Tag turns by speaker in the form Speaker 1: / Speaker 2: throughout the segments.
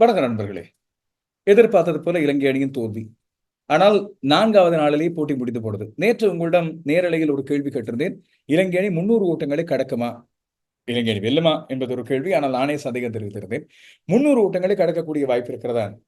Speaker 1: வணக்கம் நண்பர்களே. எதிர்பார்த்தது போல இலங்கை அணியின் தோல்வி. ஆனால் நான்காவது நாளிலேயே போட்டி முடிந்து போனது. நேற்று உங்களிடம் நேரலையில் ஒரு கேள்வி கேட்டிருந்தேன். இலங்கை அணி முன்னூறு ஓட்டங்களை கடக்குமா? இலங்கை அணி வெல்லுமா? என்பது ஒரு கேள்வி. ஆனால் நானே சந்தேகம் தெரிவித்திருந்தேன். முன்னூறு ஓட்டங்களை கடக்கக்கூடிய வாய்ப்பு இருக்கிறதா?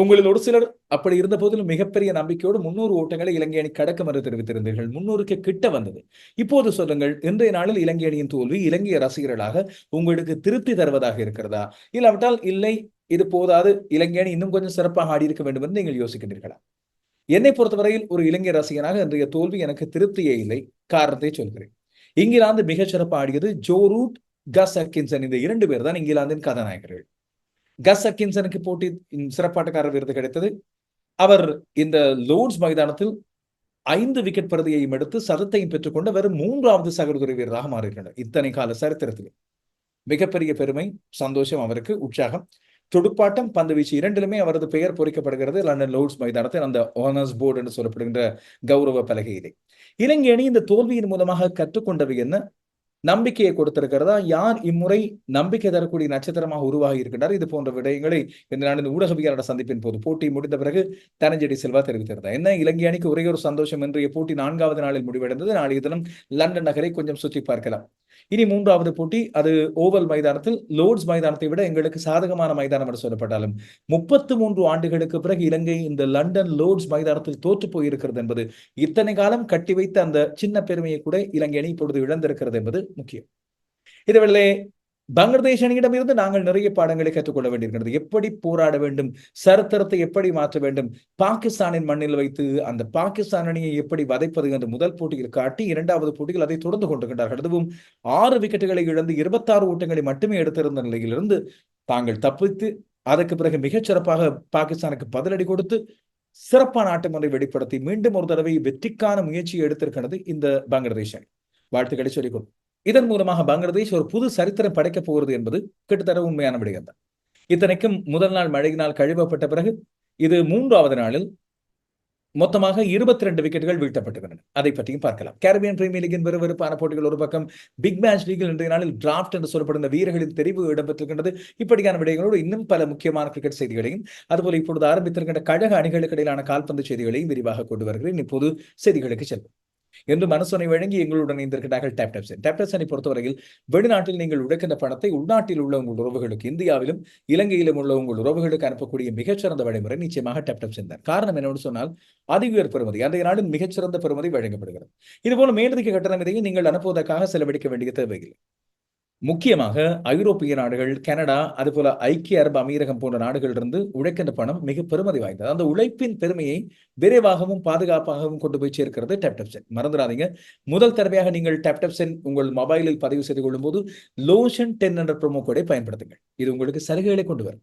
Speaker 1: உங்களில் ஒரு சிலர் அப்படி இருந்த போதிலும் மிகப்பெரிய நம்பிக்கையோடு முன்னூறு ஓட்டங்களை இலங்கை அணி கடக்கும் என்று தெரிவித்திருந்தீர்கள். முன்னூறுக்கு கிட்ட வந்தது. இப்போது சொல்லுங்கள் இன்றைய நாளில் இலங்கை அணியின் தோல்வி இலங்கை ரசிகர்களாக உங்களுக்கு திருப்தி தருவதாக இருக்கிறதா? இல்லாவிட்டால் இல்லை இது போதாது இலங்கை அணி இன்னும் கொஞ்சம் சிறப்பாக ஆடி இருக்க வேண்டும் என்று நீங்கள் யோசிக்கின்றீர்களா? என்னை பொறுத்தவரையில் ஒரு இலங்கை ரசிகனாக இன்றைய தோல்வி எனக்கு திருப்தியே இல்லை. காரணத்தை சொல்கிறேன். இங்கிலாந்து மிகச் சிறப்பாக ஆடியது ஜோ ரூட் கஸ் அக்கின்சன் இந்த இரண்டு பேர் தான் இங்கிலாந்தின் கதாநாயகர்கள். கஸ் அக்கின்சனுக்கு போட்டி சிறப்பாட்டக்காரர் விருது கிடைத்தது. அவர் இந்த லோர்ட்ஸ் மைதானத்தில் ஐந்து விக்கெட் பிரதியையும் எடுத்து சதத்தையும் பெற்றுக்கொண்டு வெறும் மூன்றாவது சகோதரி வீரராக மாறியிருக்கிறார். இத்தனை கால சரித்திரத்தில். மிகப்பெரிய பெருமை சந்தோஷம் அவருக்கு உற்சாகம். துடுப்பாட்டம் பந்து வீச்சு இரண்டிலுமே அவரது பெயர் பொறிக்கப்படுகிறது. லண்டன் லோர்ட்ஸ் மைதானத்தில் அந்த ஓனர்ஸ் போர்டு என்று சொல்லப்படுகின்ற கௌரவ பலகையிலே. இலங்கை அணி இந்த தோல்வியின் மூலமாக கற்றுக்கொண்டவை என்ன? நம்பிக்கையை கொடுத்திருக்கிறதா? யார் இம்முறை நம்பிக்கை தரக்கூடிய நட்சத்திரமாக உருவாகி இருக்கின்றார் இது போன்ற விடயங்களை இந்த நாடு ஊடகவியலாளர் சந்திப்பின் போது போட்டி முடிந்த பிறகு தனஞ்செடி செல்வா தெரிவித்திருந்தார். என்ன? இலங்கை அணிக்கு ஒரே ஒரு சந்தோஷம் இன்றைய போட்டி நான்காவது நாளில் முடிவடைந்தது. நாளைய தினம் லண்டன் நகரை கொஞ்சம் சுற்றி பார்க்கலாம். இனி மூன்றாவது போட்டி அது ஓவல் மைதானத்தில் லோர்ட்ஸ் மைதானத்தை விட எங்களுக்கு சாதகமான மைதானம் என்று சொல்லப்பட்டாலும் முப்பத்து மூன்று ஆண்டுகளுக்கு பிறகு இலங்கை இந்த லண்டன் லோர்ட்ஸ் மைதானத்தில் தோற்று போயிருக்கிறது என்பது இத்தனை காலம் கட்டி வைத்த அந்த சின்ன பெருமையை கூட இலங்கை அணி இப்பொழுது இழந்திருக்கிறது என்பது முக்கியம். இதுவேளை பங்களாதேஷ் அணியிடமிருந்து நாங்கள் நிறைய பாடங்களை கற்றுக்கொள்ள வேண்டியிருக்கிறது. எப்படி போராட வேண்டும்? சரித்திரத்தை எப்படி மாற்ற வேண்டும்? பாகிஸ்தானின் மண்ணில் வைத்து அந்த பாகிஸ்தான் அணியை எப்படி வதைப்பது என்று முதல் போட்டியில் காட்டி இரண்டாவது போட்டியில் அதை தொடர்ந்து கொண்டிருக்கின்றார்கள். அதுவும் ஆறு விக்கெட்டுகளை இழந்து இருபத்தாறு ஓட்டங்களை மட்டுமே எடுத்திருந்த நிலையிலிருந்து தாங்கள் தப்பித்து அதற்கு பிறகு மிகச்சிறப்பாக பாகிஸ்தானுக்கு பதிலடி கொடுத்து சிறப்பான ஆட்டம் ஒன்றை வெளிப்படுத்தி மீண்டும் ஒரு தடவை வெற்றிக்கான முயற்சியை எடுத்திருக்கிறது இந்த பங்களாதேஷ் அணி. வாழ்த்துக்களை சொல்லிக்கொள்ளும் இதன் மூலமாக பங்களாதேஷ் ஒரு புது சரித்திரம் படைக்கப் போகிறது என்பது கிட்டத்தட்ட உண்மையான விடயம் தான் இத்தனைக்கும் முதல் நாள் மழையினால் கழுவப்பட்ட பிறகு இது மூன்றாவது நாளில் மொத்தமாக இருபத்தி ரெண்டு விக்கெட்டுகள் வீழ்த்தப்பட்டுள்ளன அதை பற்றியும் பார்க்கலாம். கேரபியன் பிரீமியர் லீகின் விறுவிறுப்பான போட்டிகள் ஒரு பக்கம் பிக் மேட்ச் லீகில் இன்றைய நாளில் டிராப்ட் என்று சொல்லப்படுகிற வீரர்களின் தெரிவு இடம்பெற்றிருக்கின்றது. இப்படியான விடயங்களோடு இன்னும் பல முக்கியமான கிரிக்கெட் செய்திகளையும் அதுபோல இப்பொழுது ஆரம்பித்திருக்கின்ற கழக அணிகளுக்கு இடையிலான கால்பந்து செய்திகளையும் விரிவாக கொண்டு வருகிறேன். இப்போது செய்திகளுக்கு செல்வோம். என்று மனசுனை வழங்கி எங்களுடன் இணைந்திருக்கிறார்கள் டேப் டேப்சன் டேப் பொறுத்தவரையில் வெளிநாட்டில் நீங்கள் உழைக்கின்ற பணத்தை உள்நாட்டில் உள்ள உங்கள் உறவுகளுக்கு இந்தியாவிலும் இலங்கையிலும் உள்ள உங்கள் உறவுகளுக்கு அனுப்பக்கூடிய மிகச்சிறந்த வழிமுறை நிச்சயமாக டேப் டேப்சன் தான். காரணம் என்னவென்று சொன்னால் அதிக உயர் பெறுமதி அன்றைய நாளின் மிகச்சிறந்த பெறுமதி வழங்கப்படுகிறது. இதுபோல மேலதிக கட்டணம் இதையும் நீங்கள் அனுப்புவதற்காக செலவழிக்க வேண்டிய தேவையில்லை. முக்கியமாக ஐரோப்பிய நாடுகள் கனடா அதுபோல ஐக்கிய அரபு அமீரகம் போன்ற நாடுகளிலிருந்து உழைக்கின்ற பணம் மிக பெருமதி வாய்ந்தது. அந்த உழைப்பின் பெருமையை விரைவாகவும் பாதுகாப்பாகவும் கொண்டு போய் சேர்க்கிறது டேப்டப்சென் மறந்துடாதீங்க. முதல் தடவையாக நீங்கள் டேப்டப்சென் உங்கள் மொபைலில் பதிவு செய்து கொள்ளும் போது லோஷன் டென் என்ற ப்ரோமோ கோடை பயன்படுத்துங்கள். இது உங்களுக்கு சலுகைகளை கொண்டு வரும்.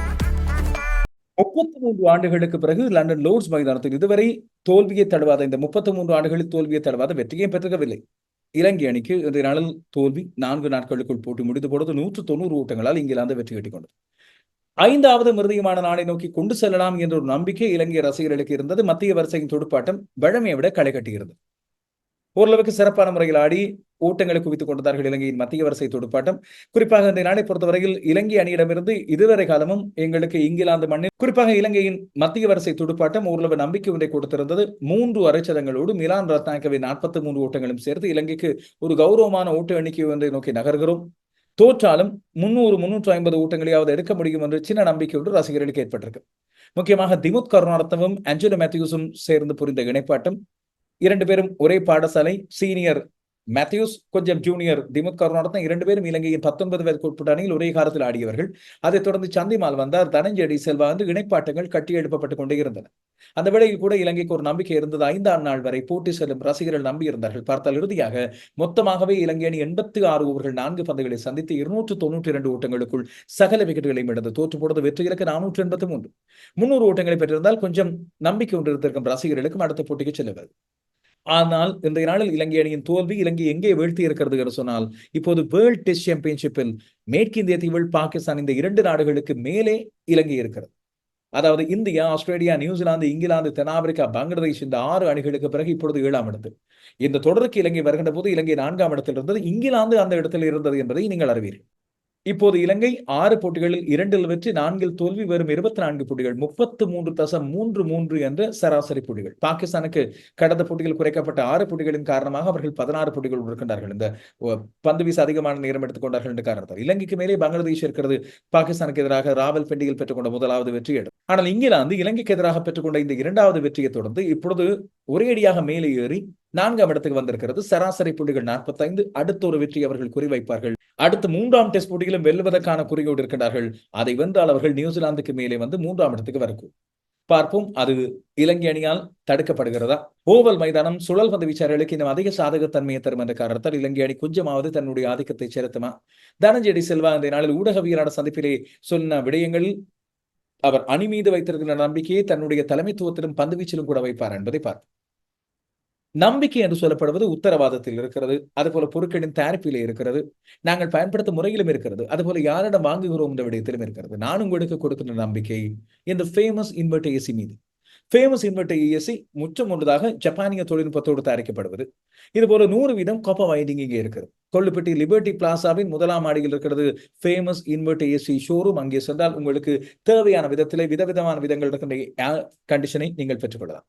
Speaker 1: முப்பத்தி மூன்று ஆண்டுகளுக்கு பிறகு லண்டன் லோர்ட்ஸ் மைதானத்தில் இதுவரை தோல்வியை தழுவாத இந்த முப்பத்தி மூன்று ஆண்டுகளில் தோல்வியை தழுவாத வெற்றியையும் பெற்றுக்கவில்லை இலங்கை அணிக்கு இந்த நாளில் தோல்வி நான்கு நாட்களுக்குள் போட்டி முடிந்த பொழுது நூற்று தொண்ணூறு ஓட்டங்களால் இங்கிலாந்து வெற்றி கட்டிக்கொண்டது ஐந்தாவது மிருதியமான நாளை நோக்கி கொண்டு செல்லலாம் என்ற ஒரு நம்பிக்கை இலங்கை ரசிகர்களுக்கு இருந்தது. மத்திய வரிசையின் துடுப்பாட்டம் வழமையை விட களை கட்டுகிறது. ஓரளவுக்கு சிறப்பான முறையில் ஆடி ஓட்டங்களை குவித்துக் கொண்டார்கள் இலங்கையின் மத்திய வரிசை துடுப்பாட்டம். குறிப்பாக இந்த நாளை பொறுத்தவரையில் இலங்கை அணியிடமிருந்து இதுவரை காலமும் எங்களுக்கு இங்கிலாந்து மண்ணில் குறிப்பாக இலங்கையின் மத்திய வரிசை துடுப்பாட்டம் ஓரளவு நம்பிக்கை ஒன்றை கொடுத்திருந்தது. மூன்று அரைச்சதங்களோடு மிலான் ரத்னாக்கவை நாற்பத்தி மூன்று ஓட்டங்களும் சேர்த்து இலங்கைக்கு ஒரு கௌரவமான ஓட்ட எண்ணிக்கை ஒன்றை நோக்கி நகர்கிறோம். தோற்றாலும் முன்னூறு முன்னூற்று ஐம்பது ஊட்டங்களையாவது எடுக்க முடியும் என்று சின்ன நம்பிக்கை ஒன்று ரசிகர்களுக்கு ஏற்பட்டிருக்கு. முக்கியமாக திமுத் கருணார்த்தமும் அஞ்சலி மேத்யூஸும் சேர்ந்து புரிந்த இணைப்பாட்டம். இரண்டு பேரும் ஒரே பாடசாலை சீனியர் மேத்யூஸ் கொஞ்சம் ஜூனியர் திமுத் கருணாரத்ன இரண்டு பேரும் இலங்கையின் பத்தொன்பது வயது உட்பட்ட அணியில் ஒரே காலத்தில் ஆடியவர்கள். அதைத் தொடர்ந்து சந்திமால் வந்தார் தனஞ்செடி செல்வா வந்து இணைப்பாட்டங்கள் கட்டி எழுப்பப்பட்டுக் கொண்டே இருந்தன. அந்த வேளையில் கூட இலங்கைக்கு ஒரு நம்பிக்கை இருந்தது. ஐந்தாம் நாள் வரை போட்டி செல்லும் ரசிகர்கள் நம்பியிருந்தார்கள் பார்த்தால் இறுதியாக மொத்தமாகவே இலங்கை அணி எண்பத்தி ஆறு ஓவர்கள் நான்கு பந்துகளை சந்தித்து இருநூற்று தொன்னூற்றி இரண்டு ஓட்டங்களுக்குள் சகல விக்கெட்டுகளையும் இழந்து தோற்று போனது வெற்றி இலக்கு நானூற்று எண்பத்தி மூன்று. முன்னூறு ஓட்டங்களை பெற்றிருந்தால் கொஞ்சம் நம்பிக்கை ஒன்று இருந்திருக்கும் ரசிகர்களுக்கும் அடுத்த போட்டிக்கு செல்லுவது ஆனால் இன்றைய நாளில் இலங்கை அணியின் தோல்வி இலங்கை எங்கே வீழ்த்தி இருக்கிறது என்று சொன்னால் இப்போது வேர்ல்ட் டெஸ்ட் சாம்பியன்ஷிப்பில் மேற்கிந்திய தீவில் பாகிஸ்தான் இந்த இரண்டு நாடுகளுக்கு மேலே இலங்கை இருக்கிறது. அதாவது இந்தியா ஆஸ்திரேலியா நியூசிலாந்து இங்கிலாந்து தென்னாப்பிரிக்கா பங்களாதேஷ் இந்த ஆறு அணிகளுக்கு பிறகு இப்பொழுது ஏழாம் இடத்தில். இந்த தொடருக்கு இலங்கை வருகின்ற போது இலங்கை நான்காம் இடத்தில் இருந்தது இங்கிலாந்து அந்த இடத்தில் இருந்தது என்பதை நீங்கள் அறிவீர்கள். இப்போது இலங்கை ஆறு போட்டிகளில் இரண்டில் வெற்றி நான்கில் தோல்வி வரும் இருபத்தி நான்கு போட்டிகள் முப்பத்து மூன்று தசம் மூன்று மூன்று என்ற சராசரி போட்டிகள். பாகிஸ்தானுக்கு கடந்த போட்டியில் குறைக்கப்பட்ட ஆறு போட்டிகளின் காரணமாக அவர்கள் பதினாறு போட்டிகள் இருக்கின்றார்கள் இந்த பந்து வீச அதிகமான நேரம் எடுத்துக்கொண்டார்கள் என்ற காரணத்தால். இலங்கைக்கு மேலே பங்களாதேஷ் இருக்கிறது. பாகிஸ்தானுக்கு எதிராக ராவல் பெண்டியில் பெற்றுக்கொண்ட முதலாவது வெற்றி எடுத்து ஆனால் இங்கிலாந்து இலங்கைக்கு எதிராக பெற்றுக்கொண்ட இந்த இரண்டாவது வெற்றியை தொடர்ந்து இப்பொழுது ஒரேடியாக மேலே ஏறி நான்காம் இடத்துக்கு வந்திருக்கிறது. சராசரி புள்ளிகள் நாற்பத்தைந்து அடுத்த ஒரு வெற்றி அவர்கள் குறிவைப்பார்கள். அடுத்து மூன்றாம் டெஸ்ட் போட்டியிலும் வெல்லுவதற்கான குறியோடு இருக்கின்றார்கள். அதை வென்றால் அவர்கள் நியூசிலாந்துக்கு மேலே வந்து மூன்றாம் இடத்துக்கு வரக்கும் பார்ப்போம் அது இலங்கை அணியால் தடுக்கப்படுகிறதா? ஓவல் மைதானம் சுழல் பந்து வீச்சாளர்களுக்கு இன்னும் அதிக சாதகத்தன்மையை தரும் என்ற காரணத்தால் இலங்கை அணி கொஞ்சமாவது தன்னுடைய ஆதிக்கத்தை செலுத்துமா? தனஞ்செடி செல்வா இந்த நாளில் ஊடகவியலாளர் சந்திப்பிலே சொன்ன விடயங்களில் அவர் அணி மீது வைத்திருக்கிற நம்பிக்கையை தன்னுடைய தலைமைத்துவத்திலும் பந்து வீச்சிலும் கூட வைப்பார் என்பதை பார்ப்போம். நம்பிக்கை என்று சொல்லப்படுவது உத்தரவாதத்தில் இருக்கிறது. அதுபோல பொருட்களின் தயாரிப்பிலே இருக்கிறது. நாங்கள் பயன்படுத்தும் முறையிலும் இருக்கிறது. அதுபோல யாரிடம் வாங்குகிறோம் என்ற விடயத்திலும் இருக்கிறது. நான் உங்களுக்கு கொடுக்கின்ற நம்பிக்கை இந்த ஃபேமஸ் இன்வெர்ட் ஏசி மீது. ஃபேமஸ் இன்வெர்ட் ஏசி முற்றம் ஒன்றதாக ஜப்பானிய தொழில்நுட்பத்தோடு தயாரிக்கப்படுவது. இது போல நூறு வீதம் கொப்ப வைண்டிங் இங்கே இருக்கிறது. கொள்ளுப்பட்டி லிபர்டி பிளாசாவின் முதலாம் மாடியில் இருக்கிறது ஃபேமஸ் இன்வெர்ட் ஏசி ஷோரூம் அங்கே சென்றால் உங்களுக்கு தேவையான விதத்திலே விதவிதமான விதங்கள் இருக்கின்ற கண்டிஷனை நீங்கள் பெற்றுக்கொள்ளலாம்.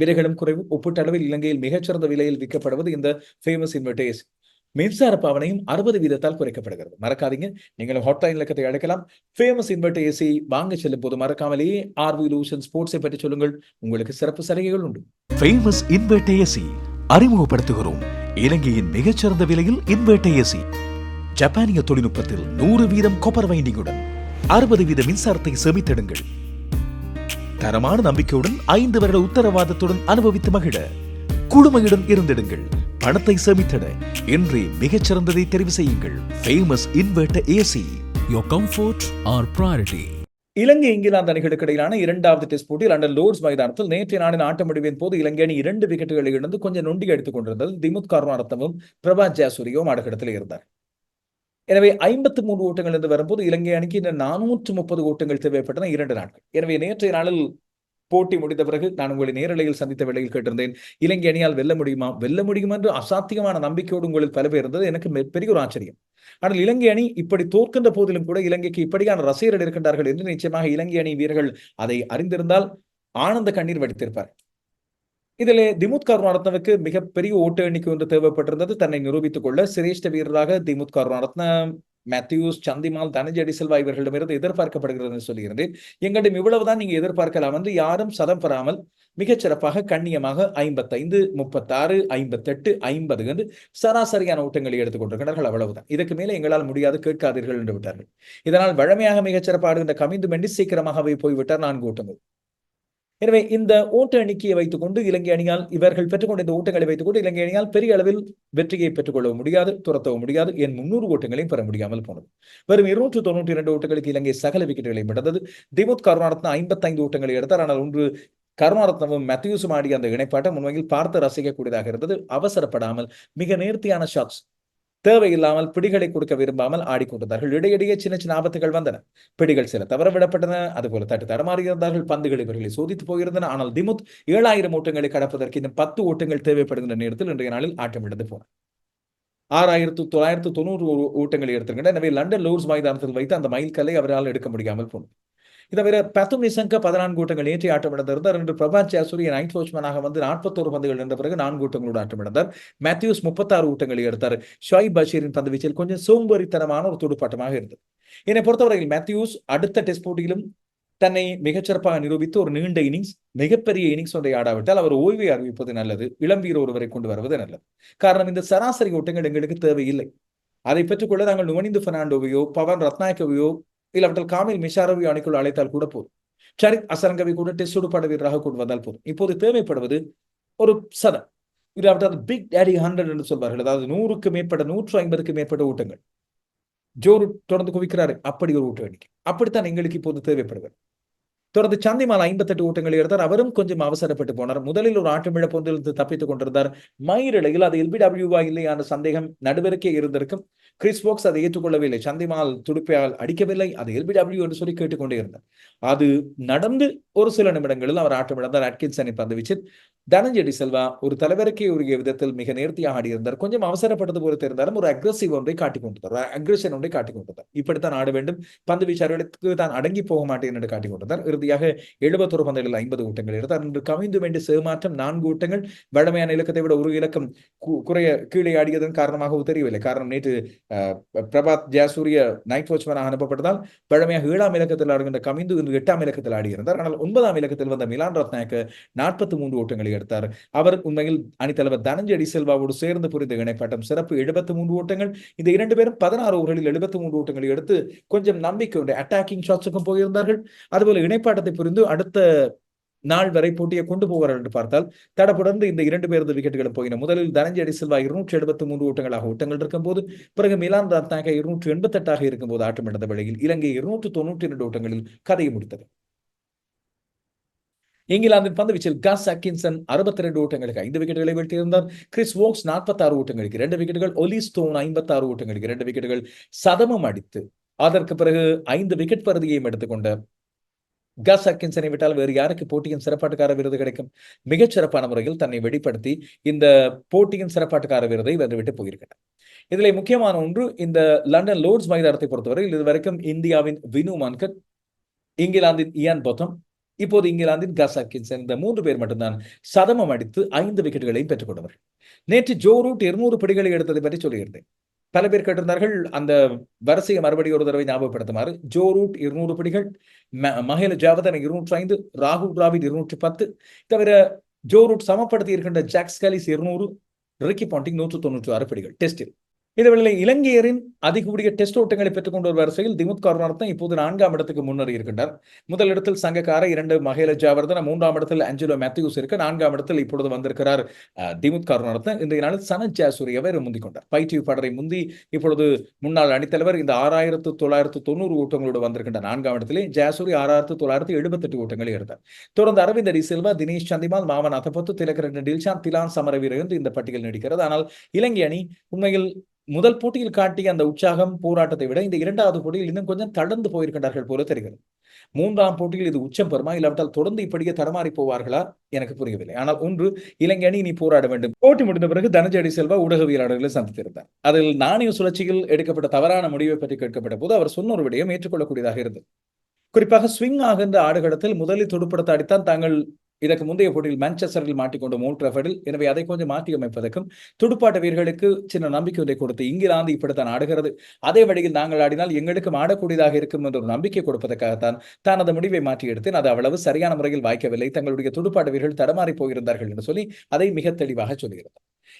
Speaker 1: விலைகளும் குறைவு. ஒப்பீட்டளவில் இலங்கையில் மிகச்சிறந்த விலையில் விற்கப்படுவது இந்த ஃபேமஸ் இன்வெர்டேஸ் மின்சார பாவனையும் அறுபது வீதத்தால் குறைக்கப்படுகிறது. மறக்காதீங்க. நீங்களும் ஹாட்லைன் இலக்கத்தை அழைக்கலாம். ஃபேமஸ் இன்வெர்டர் ஏசி வாங்க செல்லும் போது மறக்காமலேயே ஆர்வி லூஷன் ஸ்போர்ட்ஸை பற்றி சொல்லுங்கள். உங்களுக்கு சிறப்பு சலுகைகள் உண்டு.
Speaker 2: ஃபேமஸ் இன்வெர்டர் ஏசி அறிமுகப்படுத்துகிறோம். இலங்கையின் மிகச்சிறந்த விலையில் இன்வெர்டர் ஏசி ஜப்பானிய தொழில்நுட்பத்தில் நூறு வீதம் கொப்பர் வைண்டிங்குடன் அறுபது வீத மின்சாரத்தை செமித்தெடுங்கள். தரமான நம்பிக்கையுடன் ஐந்து வருட உத்தரவாதத்துடன் அனுபவித்து மகிழ. குழுமையுடன் இருந்திடுங்கள். பணத்தை சேமித்திட இன்றே மிகச்சிறந்ததை தெரிவு செய்யுங்கள். Famous invert AC
Speaker 3: Your comfort, our priority.
Speaker 1: இலங்கை இங்கிலாந்து அணிகளுக்கு இடையிலான இரண்டாவது டெஸ்ட் போட்டி லண்டன் லோர்ட்ஸ் மைதானத்தில் நேற்றைய நாளின் ஆட்ட முடிவின் போது இலங்கை அணி இரண்டு விக்கெட்டுகளை இழந்து கொஞ்சம் நொண்டி எடுத்துக் கொண்டிருந்தது. திமுத் கருணாரத்தமும் பிரபா ஜாசூரியும் ஆடுகளத்தில் இருந்தார். எனவே ஐம்பத்தி மூன்று ஓட்டங்கள் என்று வரும்போது இலங்கை அணிக்கு இந்த நானூற்று முப்பது ஓட்டங்கள் தேவைப்பட்டன இரண்டு நாட்கள். எனவே நேற்றைய நாளில் போட்டி முடிந்த பிறகு நான் உங்களை நேரலையில் சந்தித்த வேளையில் கேட்டிருந்தேன் இலங்கை அணியால் வெல்ல முடியுமா? வெல்ல முடியும் என்று அசாத்தியமான நம்பிக்கையோடு உங்களில் பல பேர் இருந்தது. எனக்கு பெரிய ஒரு ஆச்சரியம். ஆனால் இலங்கை அணி இப்படி தோற்கின்ற போதிலும் கூட இலங்கைக்கு இப்படியான ரசிகர்கள் இருக்கின்றார்கள் என்று நிச்சயமாக இலங்கை அணி வீரர்கள் அதை அறிந்திருந்தால் ஆனந்த கண்ணீர் வடித்திருப்பார் இதிலே திமுத் கருணாரத்னவுக்கு மிகப்பெரிய ஓட்டு எண்ணிக்கை ஒன்று தேவைப்பட்டிருந்தது. தன்னை நிரூபித்துக் கொள்ள சிரேஷ்ட வீரராக திமுத் கருணாரத்ன மேத்யூஸ் சந்திமால் தனஞ்சடி செல்வா இவர்களிடமிருந்து எதிர்பார்க்கப்படுகிறது என்று சொல்லியிருந்தேன் எங்களிடம் இவ்வளவுதான் நீங்க எதிர்பார்க்கலாம் என்று யாரும் சதம் பெறாமல் மிகச்சிறப்பாக கண்ணியமாக ஐம்பத்தைந்து முப்பத்தாறு ஐம்பத்தெட்டு ஐம்பது என்று சராசரியான ஓட்டங்களை எடுத்துக்கொண்டிருக்கிறார்கள் அவ்வளவுதான். இதுக்கு மேலே எங்களால் முடியாது கேட்காதீர்கள் என்று விட்டார்கள். இதனால் வழமையாக மிகச் சிறப்பாடுகின்ற கமிந்து மெண்டி சீக்கிரமாகவே போய்விட்டார். நான்கு ஓட்டங்கள். எனவே இந்த ஓட்ட எண்ணிக்கையை வைத்துக் கொண்டு இலங்கை அணியால் இவர்கள் பெற்றுக்கொண்ட இந்த ஓட்டங்களை வைத்துக் கொண்டு இலங்கை அணியால் பெரிய அளவில் வெற்றியை பெற்றுக்கொள்ளவும் முடியாது துரத்தவும் முடியாது என் முன்னூறு ஓட்டங்களையும் பெற முடியாமல் போனது. வெறும் இருநூற்று தொண்ணூற்றி இரண்டு ஓட்டங்களுக்கு இலங்கை சகல விக்கெட்டுகளை இழந்தது. திமுத் கருணாரத்ன ஐம்பத்தைந்து ஓட்டங்களை எடுத்தார். ஆனால் ஒன்று கருணாரத்னமும் மெத்யூஸும் ஆடிய அந்த இணைப்பாட்டம் உண்மையில் பார்த்து ரசிக்கக்கூடியதாக இருந்தது. அவசரப்படாமல் மிக நேர்த்தியான ஷாட்ஸ் தேவையில்லாமல் பிடிகளை கொடுக்க விரும்பாமல் ஆடிக்கொண்டிருந்தார்கள். இடையிடையே சின்ன சின்ன ஆபத்துகள் வந்தன. பிடிகள் சில தவற விடப்பட்டன. அதுபோல தட்டு தடமாறியிருந்தார்கள் பந்துகள் இவர்களை சோதித்து போயிருந்தன. ஆனால் திமுத் ஏழாயிரம் ஓட்டங்களை கடப்பதற்கு இன்னும் பத்து ஓட்டங்கள் தேவைப்படுகின்ற நேரத்தில் இன்றைய நாளில் ஆட்டம் இழந்து போனார். ஆறாயிரத்து தொள்ளாயிரத்து தொண்ணூறு ஓட்டங்களை எடுத்திருக்கின்றன எனவே லண்டன் லோர்ஸ் மைதானத்தில் வைத்து அந்த மைல் கல்லை அவரால் எடுக்க முடியாமல் போனது. தவிர பத்தும் நிசங்க பதினான்கு கூட்டங்கள் நேற்று ஆட்டம் இழந்திருந்தார் என்று பிரபாத் ஜாசூரிய நைட் வாட்ச்மேனாக வந்து நாற்பத்தோரு பந்துகள் இருந்த பிறகு நான்கு ஓட்டங்களோடு ஆட்டம் இழந்தார் மேத்யூஸ் முப்பத்தாறு ஓட்டங்களை எடுத்தார். ஷாயிப் பஷீரின் பந்து வீச்சில் கொஞ்சம் சோம்பேறித்தனமான ஒரு துடுப்பாட்டமாக இருந்தது. என்னை பொறுத்தவரையில் மேத்யூஸ் அடுத்த டெஸ்ட் போட்டியிலும் தன்னை மிகச்சிறப்பாக நிரூபித்து ஒரு நீண்ட இன்னிங்ஸ் மிகப்பெரிய இன்னிங்ஸ் ஒன்றை ஆடாவிட்டால் அவர் ஓய்வை அறிவிப்பது நல்லது. இளம்பீர் ஒருவரை கொண்டு வருவது நல்லது. காரணம் இந்த சராசரி ஓட்டங்கள் எங்களுக்கு தேவையில்லை. அதை பெற்றுக்கொள்ள நாங்கள் நுவனிந்து பெர்னாண்டோவையோ பவன் ரத்னாயக்கவையோ இல்லாவிட்டால் காமில் மிஷாரவி அணிக்குள் அழைத்தால் கூட போதும். சரித் அசரங்கவி கூட டெஸ்ட் உடுப்பாட வீரராக கொண்டு வந்தால் போதும். இப்போது தேவைப்படுவது ஒரு சதம் இல்லாவிட்டால் பிக் டேடி ஹண்ட்ரட் என்று சொல்வார்கள். அதாவது நூறுக்கு மேற்பட்ட நூற்று ஐம்பதுக்கு மேற்பட்ட ஊட்டங்கள் ஜோரு தொடர்ந்து குவிக்கிறாரு அப்படி ஒரு ஊட்ட எண்ணிக்கை. அப்படித்தான் எங்களுக்கு இப்போது தேவைப்படுகிறது. தொடர்ந்து சந்திமால் ஐம்பத்தெட்டு ஓட்டங்களை எடுத்தார். அவரும் கொஞ்சம் அவசரப்பட்டு போனார். முதலில் ஒரு ஆட்டம் இழப்பொன்றிலிருந்து தப்பித்துக் கொண்டிருந்தார். மயிரிழையில் அது எல்பிடபிள்யூவா இல்லையான சந்தேகம் நடுவருக்கே இருந்திருக்கும். கிறிஸ் போக்ஸ் அதை ஏற்றுக்கொள்ளவில்லை. சந்திமால் துடுப்பையால் அடிக்கவில்லை. அது எல்பிடபிள்யூ என்று சொல்லி கேட்டுக்கொண்டே இருந்தார் அது நடந்து ஒரு சில நிமிடங்களில் அவர் ஆட்டம் இழந்தார். அட்கின்சனை பந்து வீச்சில். தனஞ்செடி செல்வா ஒரு தலைவருக்கே உரிய விதத்தில் மிக நேர்த்தியாக ஆடியிருந்தார் கொஞ்சம் அவசரப்பட்டது போல தெரிந்தாலும் ஒரு அக்ரஸிவ் ஒன்றை காட்டிக் கொண்டிருந்தார் அக்ரஷன் ஒன்றை காட்டிக் கொண்டிருந்தார் இப்படித்தான் ஆட வேண்டும். பந்து வீச்சாளர்களுக்கு தான் அடங்கி போக மாட்டேன் என்று காட்டிக் கொண்டிருந்தார் இறுதியாக எழுபத்தொரு பந்துகளில் ஐம்பது ஊட்டங்கள் எடுத்தார். இன்று கவிந்து வேண்டிய சேமாற்றம் நான்கு ஊட்டங்கள் வழமையான இலக்கத்தை விட ஒரு இலக்கம் குறைய கீழே ஆடியதன் காரணமாகவும் தெரியவில்லை. காரணம் நேற்று பிரபாத் ஜெயசூரிய நைட் வாட்ச்மேனாக அனுப்பப்பட்டதால் பழமையாக ஏழாம் இலக்கத்தில் ஆடுகின்ற கவிந்து இன்று எட்டாம் இலக்கத்தில் ஆடியிருந்தார் ஆனால் ஒன்பதாம் இலக்கத்தில் வந்த மிலான் ரத்நாயக்க நாற்பத்தி மூன்று ஓட்டங்களை எடுத்தார். அவர் உண்மையில் அணித்தலைவர் தனஞ்சடி செல்வாவோடு சேர்ந்து புரிந்த இணைப்பாட்டம் சிறப்பு எழுபத்தி மூன்று ஓட்டங்கள். இந்த இரண்டு பேரும் பதினாறு ஓவர்களில் எழுபத்தி மூன்று ஓட்டங்களை எடுத்து கொஞ்சம் நம்பிக்கை உண்டு அட்டாக்கிங் ஷாட்ஸுக்கும் போயிருந்தார்கள். அதுபோல இணைப்பாட்டத்தை புரிந்து அடுத்த நாள் வரை போட்டியை கொண்டு போவார்கள் என்று பார்த்தால் தடப்படர்ந்து இந்த இரண்டு பேரது விக்கெட்டுகளும் போயின முதலில் தனஞ்சடி செல்வா இருநூற்றி எழுபத்தி மூன்று ஓட்டங்களாக ஓட்டங்கள் இருக்கும் போது பிறகு மிலான் ரத்னாக இருநூற்றி எண்பத்தெட்டாக இருக்கும்போது ஆட்டம் இழந்த வேளையில் இலங்கை இருநூற்று தொன்னூற்றி இரண்டு ஓட்டங்களில் கதையை முடித்தது. இங்கிலாந்தின் பந்து வீச்சில் கஸ் அக்கின்சன் அறுபத்தி ரெண்டு ஓட்டங்களுக்கு ஐந்து விக்கெட்டுகளை வீழ்த்தியிருந்தார். கிறிஸ் வோக்ஸ் நாற்பத்தாறு ஓட்டங்களுக்கு இரண்டு விக்கெட்டுகள். ஒலி ஸ்டோன் ஐம்பத்தாறு ஓட்டங்களுக்கு இரண்டு விக்கெட்டுகள். சதமம் அடித்து அதற்கு பிறகு ஐந்து விக்கெட் பருதியையும் எடுத்துக்கொண்ட கஸ் அக்கின்சனை விட்டால் வேறு யாருக்கு போட்டியின் சிறப்பாட்டுக்கார விருது கிடைக்கும்? மிகச் சிறப்பான முறையில் தன்னை வெளிப்படுத்தி இந்த போட்டியின் சிறப்பாட்டுக்கார விருதை வென்றுவிட்டு போயிருக்கிறார். இதில் முக்கியமான ஒன்று இந்த லண்டன் லோர்ட்ஸ் மைதானத்தை பொறுத்தவரையில் இதுவரைக்கும் இந்தியாவின் வினு மான்கட் இங்கிலாந்தின் இயான் பொத்தம் இப்போது இங்கிலாந்தின் கஸ் அக்கின்சன் இந்த மூன்று பேர் மட்டும்தான் சதமம் அடித்து ஐந்து விக்கெட்டுகளையும் பெற்றுக் கொண்டவர். நேற்று ஜோ ரூட் இருநூறு பிடிகளை எடுத்ததை பற்றி சொல்லியிருந்தேன். பல பேர் கேட்டிருந்தார்கள் அந்த வரிசையை மறுபடியும் ஒரு தடவை ஞாபகப்படுத்துமாறு. ஜோ ரூட் இருநூறு பிடிகள் ம- மஹேல ஜாவதன் இருநூற்றி ஐந்து ராகுல் டிராவிட் இருநூற்றி பத்து. தவிர ஜோ ரூட் சமப்படுத்தி இருக்கின்ற ஜாக்ஸ் காலிஸ் இருநூறு ரிக்கி பாண்டிங் நூற்று தொண்ணூற்றி ஆறு பிடிகள். டெஸ்டில். இதுவேளை இலங்கையரின் அதிகூடிய டெஸ்ட் ஓட்டங்களை பெற்றுக்கொண்டு ஒரு வரிசையில் திமுத் கருணாரத்னம் இப்போது நான்காம் இடத்துக்கு முன்னேறி இருக்கின்றார். முதல் இடத்தில் சங்கக்கார இரண்டு மகேல ஜாவர்தன மூன்றாம் இடத்தில் அஞ்சலோ மேத்யூஸ் இருக்க நான்காம் இடத்தில் இப்பொழுது வந்திருக்கிறார் அஹ், திமுத் கருணாரத்னம் இன்றைய நாளில் சனத் ஜாசூரியவை முந்திக் கொண்டார். பைடிவி படரை முந்தி இப்பொழுது முன்னாள் அணித்தலைவர் இந்த ஆறாயிரத்து தொள்ளாயிரத்து தொண்ணூறு ஓட்டங்களோடு வந்திருக்கின்ற நான்காம் இடத்திலே ஜாசூரி ஆறாயிரத்து தொள்ளாயிரத்து எழுபத்தெட்டு ஓட்டங்களை எடுத்தார். தொடர்ந்து அரவிந்த் அடி செல்வா தினேஷ் சந்திமால் மாமன் அதபத்து திலகரன் டில்ஷான் திலான் சமரவீர என்று இந்த பட்டியல் நீடிக்கிறது. ஆனால் இலங்கை அணி உண்மையில் முதல் போட்டியில் காட்டிய அந்த உற்சாகம் போராட்டத்தை விட இந்த இரண்டாவது போட்டியில் இன்னும் கொஞ்சம் தளர்ந்து போயிருக்கின்றார்கள் போல தெரிகிறது. மூன்றாம் போட்டியில் இது உச்சம் பெறுமா? இல்லாவிட்டால் தொடர்ந்து இப்படியே தடமாறி போவார்களா? எனக்கு புரியவில்லை. ஆனால் ஒன்று இலங்கை அணி நீ போராட வேண்டும். போட்டி முடிந்த பிறகு தனஞ்சடி செல்வா ஊடகவியலாளர்களை சந்தித்திருந்தார். அதில் நாணய சுழற்சியில் எடுக்கப்பட்ட தவறான முடிவை பற்றி கேட்கப்பட்ட போது அவர் சொன்ன ஒரு விடயம் ஏற்றுக்கொள்ளக்கூடியதாக இருந்தது. குறிப்பாக ஸ்விங் ஆகின்ற ஆடுகளத்தில் முதலில் துடுப்படுத்த அடித்தான் தாங்கள் இதற்கு முந்தைய போட்டியில் மான்செஸ்டரில் மாட்டிக்கொண்ட மோல் எனவே அதை கொஞ்சம் மாற்றி அமைப்பதற்கும் துடுப்பாட்ட வீரர்களுக்கு சின்ன நம்பிக்கை ஒன்றை கொடுத்து இங்கிலாந்து இப்படித்தான் ஆடுகிறது. அதே வழியில் நாங்கள் ஆடினால் எங்களுக்கும் ஆடக்கூடியதாக இருக்கும் என்ற ஒரு நம்பிக்கை கொடுப்பதற்காகத்தான் தான் அந்த முடிவை மாற்றி எடுத்தேன். அது அவ்வளவு சரியான முறையில் வாய்க்கவில்லை. தங்களுடைய துடுப்பாட்ட வீரர்கள் தடமாறி போயிருந்தார்கள் என்று சொல்லி அதை மிக தெளிவாக சொல்லுகிறது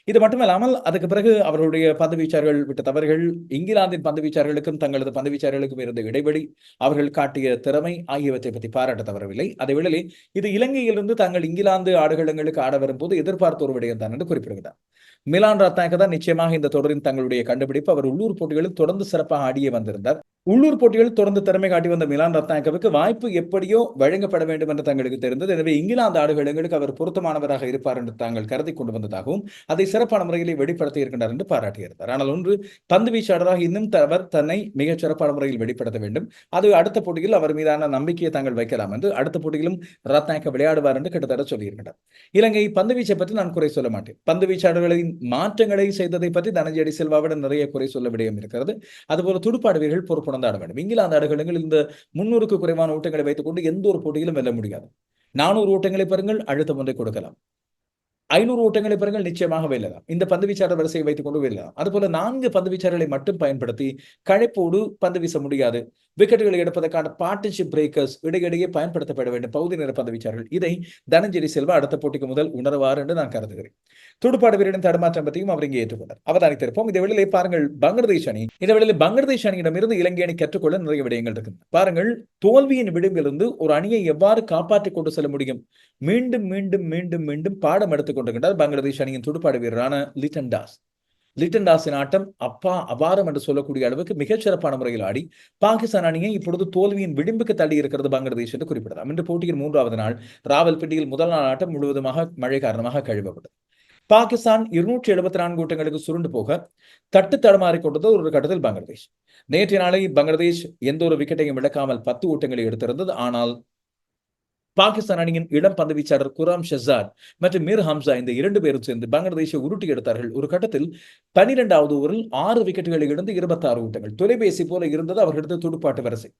Speaker 1: இது மட்டுமல்லாமல் அதுக்கு பிறகு அவருடைய பந்து வீச்சார்கள் விட்ட தவறுகள் இங்கிலாந்தின் பந்து வீச்சார்களுக்கும் தங்களது பந்து வீச்சார்களுக்கும் இருந்த இடைவெளி அவர்கள் காட்டிய திறமை ஆகியவற்றை பற்றி பாராட்ட தவறவில்லை. அதே வேளையில் இது இலங்கையிலிருந்து தாங்கள் இங்கிலாந்து ஆடுகளங்களுக்கு ஆட வரும்போது எதிர்பார்த்த ஒரு விடயம் தான் என்று குறிப்பிடுகிறார். மிலான் ரத்னாக தான் நிச்சயமாக இந்த தொடரின் தங்களுடைய கண்டுபிடிப்பு. அவர் உள்ளூர் போட்டிகளில் தொடர்ந்து சிறப்பாக ஆடியே வந்திருந்தார். உள்ளூர் போட்டிகளில் தொடர்ந்து திறமை காட்டி வந்த மிலான் ரத்னாக்கவுக்கு வாய்ப்பு எப்படியோ வழங்கப்பட வேண்டும் என்று தங்களுக்கு தெரிந்தது. எனவே இங்கிலாந்து ஆடுகளங்களுக்கு அவர் பொருத்தமானவராக இருப்பார் என்று தாங்கள் கருதி கொண்டு வந்ததாகவும் அது அதை சிறப்பான முறையிலே வெளிப்படுத்தி இருக்கின்றார் என்று பாராட்டியிருந்தார் ஆனால் ஒன்று பந்து வீச்சாளராக இன்னும் அவர் தன்னை மிகச் சிறப்பான முறையில் வெளிப்படுத்த வேண்டும். அது அடுத்த போட்டியில் அவர் மீதான நம்பிக்கையை தாங்கள் வைக்கலாம் என்று அடுத்த போட்டியிலும் ரத்னாக்க விளையாடுவார் என்று கிட்டத்தட்ட சொல்லியிருக்கிறார் இலங்கை பந்து வீச்சை பற்றி நான் குறை சொல்ல மாட்டேன். பந்து வீச்சாளர்களின் மாற்றங்களை செய்ததை பற்றி தனஞ்செடி செல்வாவிடம் நிறைய குறை சொல்ல விடயம் இருக்கிறது. அதுபோல துடுப்பாடு வீரர்கள் பொறுப்புணர்ந்து ஆட வேண்டும். இங்கிலாந்து ஆடுகளில் இந்த முன்னூறுக்கு குறைவான ஓட்டங்களை வைத்துக்கொண்டு எந்த ஒரு போட்டியிலும் வெல்ல முடியாது. நானூறு ஓட்டங்களை பெறுங்கள் அழுத்தம் ஒன்றை கொடுக்கலாம். ஐநூறு ஓட்டங்களை பெறுங்கள் நிச்சயமாக வெல்லலாம். இந்த பந்து வீச்சாளர் வரிசையை வைத்துக் கொண்டு வெல்லலாம். அதுபோல நான்கு பந்து வீச்சாளர்களை மட்டும் பயன்படுத்தி கழைப்போடு பந்து வீச முடியாது. விக்கெட்டுகளை எடுப்பதற்கான பார்ட்னர்ஷிப் பிரேக்கர்ஸ் இடையிடையே பயன்படுத்தப்பட வேண்டும். பகுதி நேர பதவிச்சார்கள் இதை தனஞ்செரி செல்வா அடுத்த போட்டிக்கு முதல் உணர்வார் என்று நான் கருதுகிறேன். துடுப்பாடு வீரரின் தடுமாற்றம் பற்றியும் அவர் இங்கே ஏற்றுக்கொண்டார். அவதானித்திருப்போம் இந்த வேளையிலே பாருங்கள் பங்களாதேஷ் அணி. இந்த வேளையில் பங்களாதேஷ் அணியிடமிருந்து இலங்கை அணி கற்றுக்கொள்ள நிறைய விடயங்கள் இருக்கு பாருங்கள் தோல்வியின் விளிம்பிலிருந்து ஒரு அணியை எவ்வாறு காப்பாற்றிக் கொண்டு செல்ல முடியும்? மீண்டும் மீண்டும் மீண்டும் மீண்டும் பாடம் எடுத்துக் கொண்டிருக்கின்றார் பங்களாதேஷ் அணியின் துடுப்பாடு வீரரான லிட்டன் தாஸ் லிட்டன் தாஸின் ஆட்டம் அப்பா அபாரம் என்று சொல்லக்கூடிய அளவுக்கு மிகச்சிறப்பான முறையில் ஆடி பாகிஸ்தான் அணியை இப்பொழுது தோல்வியின் விளிம்புக்கு தள்ளி இருக்கிறது பங்களாதேஷ் என்று குறிப்பிடலாம். இன்று போட்டியின் மூன்றாவது நாள் ராவல்பிண்டியில் முதல் நாள் ஆட்டம் முழுவதுமாக மழை காரணமாக கழுவப்பட்டது பாகிஸ்தான் இருநூற்றி எழுபத்தி நான்கு கூட்டங்களுக்கு சுருண்டு போக தட்டு தடுமாறி கொண்டது ஒரு கட்டத்தில் பங்களாதேஷ். நேற்றைய நாளை பங்களாதேஷ் எந்த ஒரு விக்கெட்டையும் இழக்காமல் பத்து ஓட்டங்களை எடுத்திருந்தது. ஆனால் பாகிஸ்தான் அணியின் இளம் பந்து வீச்சாளர் குராம் ஷெசாத் மற்றும் மீர் ஹம்சா இந்த இரண்டு பேரும் சேர்ந்து பங்களாதேஷை உருட்டி எடுத்தார்கள். ஒரு கட்டத்தில் பனிரெண்டாவது ஓவரில் ஆறு விக்கெட்டுகளை இழந்து இருபத்தி ஆறு ஓட்டங்கள் தொலைபேசி போல இருந்தது அவர்களது துடுப்பாட்டு வரிசை.